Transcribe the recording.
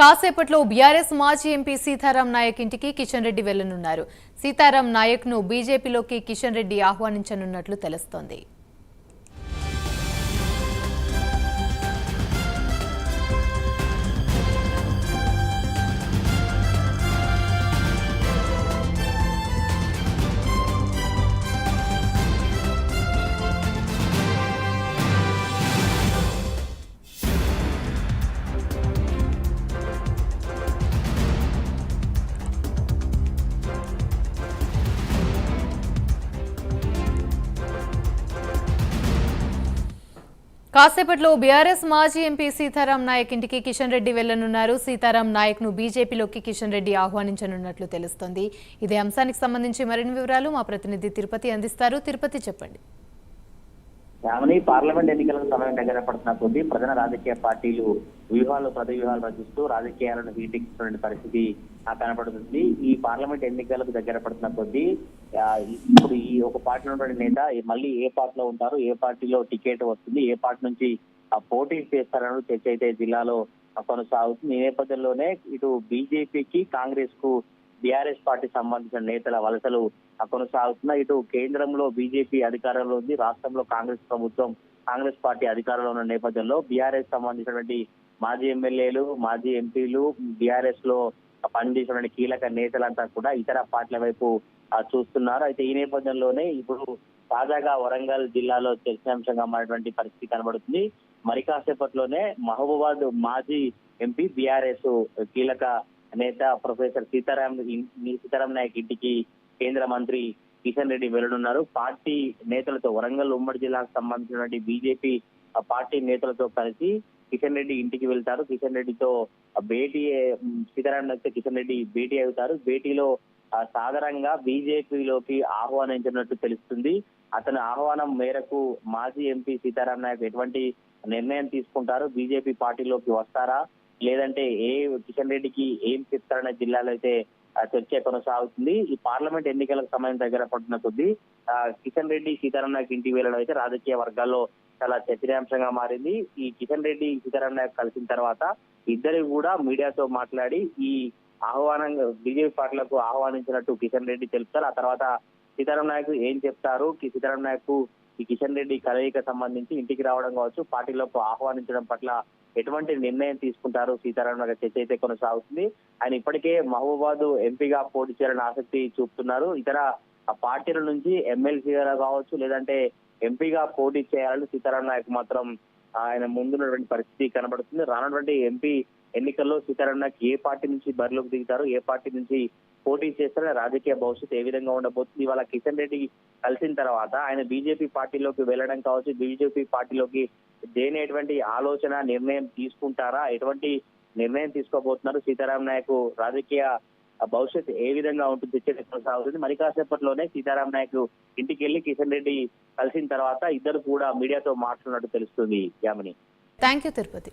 కాసేపట్లో బీఆర్ఎస్ మాజీ ఎంపీ సీతారాం నాయక్ ఇంటికి కిషన్ రెడ్డి వెళ్ళనున్నారు సీతారాం నాయక్ను బీజేపీలోకి కిషన్ రెడ్డి ఆహ్వానించనున్నట్లు తెలుస్తోంది. కాసేపట్లో బీఆర్ఎస్ మాజీ ఎంపీ సీతారాం నాయక్ ఇంటికి కిషన్ రెడ్డి వెళ్ళనున్నారు సీతారాం నాయక్ను బీజేపీలోకి కిషన్ రెడ్డి ఆహ్వానించనున్నట్లు తెలుస్తోంది. ఇదే అంశానికి సంబంధించి మరిన్ని వివరాలు మా ప్రతినిధి తిరుపతి అందిస్తారు. తిరుపతి చెప్పండి. యామని పార్లమెంట్ ఎన్నికలకు సమయం దగ్గర పడుతున్న కొద్దీ ప్రధాన రాజకీయ పార్టీలు వ్యూహాలు ప్రతి వ్యూహాలు రచిస్తూ రాజకీయాలను వీటిస్తున్న పరిస్థితి కనపడుతుంది. ఈ పార్లమెంట్ ఎన్నికలకు దగ్గర పడుతున్న కొద్దీ ఇప్పుడు ఈ ఒక పార్టీలో ఉన్నటువంటి నేత మళ్ళీ ఏ పార్టీలో ఉంటారు ఏ పార్టీలో టికెట్ వస్తుంది ఏ పార్టీ నుంచి ఆ పోటీ చేస్తారని చర్చ అయితే జిల్లాలో కొనసాగుతుంది. ఈ నేపథ్యంలోనే ఇటు బీజేపీకి కాంగ్రెస్కు బీఆర్ఎస్ పార్టీ సంబంధించిన నేతల వలసలు కొనసాగుతున్నాయి ఇటు కేంద్రంలో బీజేపీ అధికారంలో ఉంది రాష్ట్రంలో కాంగ్రెస్ ప్రభుత్వం కాంగ్రెస్ పార్టీ అధికారంలో ఉన్న నేపథ్యంలో బీఆర్ఎస్ సంబంధించినటువంటి మాజీ ఎమ్మెల్యేలు మాజీ ఎంపీలు బీఆర్ఎస్లో పనిచేసినటువంటి కీలక నేతలంతా కూడా ఇతర పార్టీల వైపు చూస్తున్నారు. అయితే ఈ నేపథ్యంలోనే ఇప్పుడు తాజాగా వరంగల్ జిల్లాలో చర్చాంశంగా మారినటువంటి పరిస్థితి కనబడుతుంది. మరి కాసేపట్లోనే మహబూబాద్ మాజీ ఎంపీ బీఆర్ఎస్ కీలక నేత ప్రొఫెసర్ సీతారాం సీతారాం నాయక్ ఇంటికి కేంద్ర మంత్రి కిషన్ రెడ్డి వెళ్ళనున్నారు పార్టీ నేతలతో వరంగల్ ఉమ్మడి జిల్లాకు సంబంధించినటువంటి బీజేపీ పార్టీ నేతలతో కలిసి కిషన్ రెడ్డి ఇంటికి వెళ్తారు. కిషన్ రెడ్డితో భేటీ సీతారాం నాయక్ కిషన్ రెడ్డి భేటీ అవుతారు. భేటీలో సాధారణంగా బీజేపీలోకి ఆహ్వానించినట్టు తెలుస్తుంది. అతని ఆహ్వానం మేరకు మాజీ ఎంపీ సీతారాం నాయక్ ఎటువంటి నిర్ణయం తీసుకుంటారు? బీజేపీ పార్టీలోకి వస్తారా? లేదంటే ఏ కిషన్ రెడ్డికి ఏం చెప్తారనే జిల్లాలో అయితే చర్చ కొనసాగుతుంది. ఈ పార్లమెంట్ ఎన్నికలకు సమయం దగ్గర పడుతున్న కొద్దీ ఆ, కిషన్ రెడ్డి సీతారాం నాయక్ ఇంటికి వెళ్ళడం అయితే రాజకీయ వర్గాల్లో చాలా చర్చనీయాంశంగా మారింది. ఈ కిషన్ రెడ్డి సీతారాం నాయక్ కలిసిన తర్వాత ఇద్దరు కూడా మీడియాతో మాట్లాడి ఈ ఆహ్వానం బీజేపీ పార్టీలకు ఆహ్వానించినట్టు కిషన్ రెడ్డి తెలుపుతారు. ఆ తర్వాత సీతారాం నాయక్ ఏం చెప్తారు? కి- సీతారాం నాయక్ ఈ కిషన్ రెడ్డి కలయిక సంబంధించి ఇంటికి రావడం కావచ్చు పార్టీలోకి ఆహ్వానించడం పట్ల ఎటువంటి నిర్ణయం తీసుకుంటారు? సీతారాం గారి చర్చ అయితే కొనసాగుతుంది. ఆయన ఇప్పటికే మహబూబాద్ ఎంపీగా పోటీ చేయాలని ఆసక్తి చూపుతున్నారు. ఇతర ఆ పార్టీల నుంచి ఎమ్మెల్సీగా కావచ్చు లేదంటే ఎంపీగా పోటీ చేయాలని సీతారాం నాయక్ మాత్రం ఆయన ముందున్నటువంటి పరిస్థితి కనబడుతుంది. రానటువంటి ఎంపీ ఎన్నికల్లో సీతారాం నాయక్ ఏ పార్టీ నుంచి బరిలోకి దిగుతారు? ఏ పార్టీ నుంచి పోటీ చేస్తారనే రాజకీయ భవిష్యత్తు ఏ విధంగా ఉండబోతుంది? ఇవాళ కిషన్ రెడ్డి కలిసిన తర్వాత ఆయన బీజేపీ పార్టీలోకి వెళ్ళడం కావచ్చు బీజేపీ పార్టీలోకి దేనేటువంటి ఆలోచన నిర్ణయం తీసుకుంటారా? ఎటువంటి నిర్ణయం తీసుకోబోతున్నారు? సీతారాం నాయక్ రాజకీయ భవిష్యత్తు ఏ విధంగా ఉంటుంది చర్చ కొనసాగుతుంది మరి కాసేపట్లోనే సీతారాం నాయక్ ఇంటికి వెళ్ళి కిషన్ రెడ్డి కలిసిన తర్వాత ఇద్దరు కూడా మీడియాతో మాట్లాడినట్టు తెలుస్తుంది యామిని. Thank you Tirupati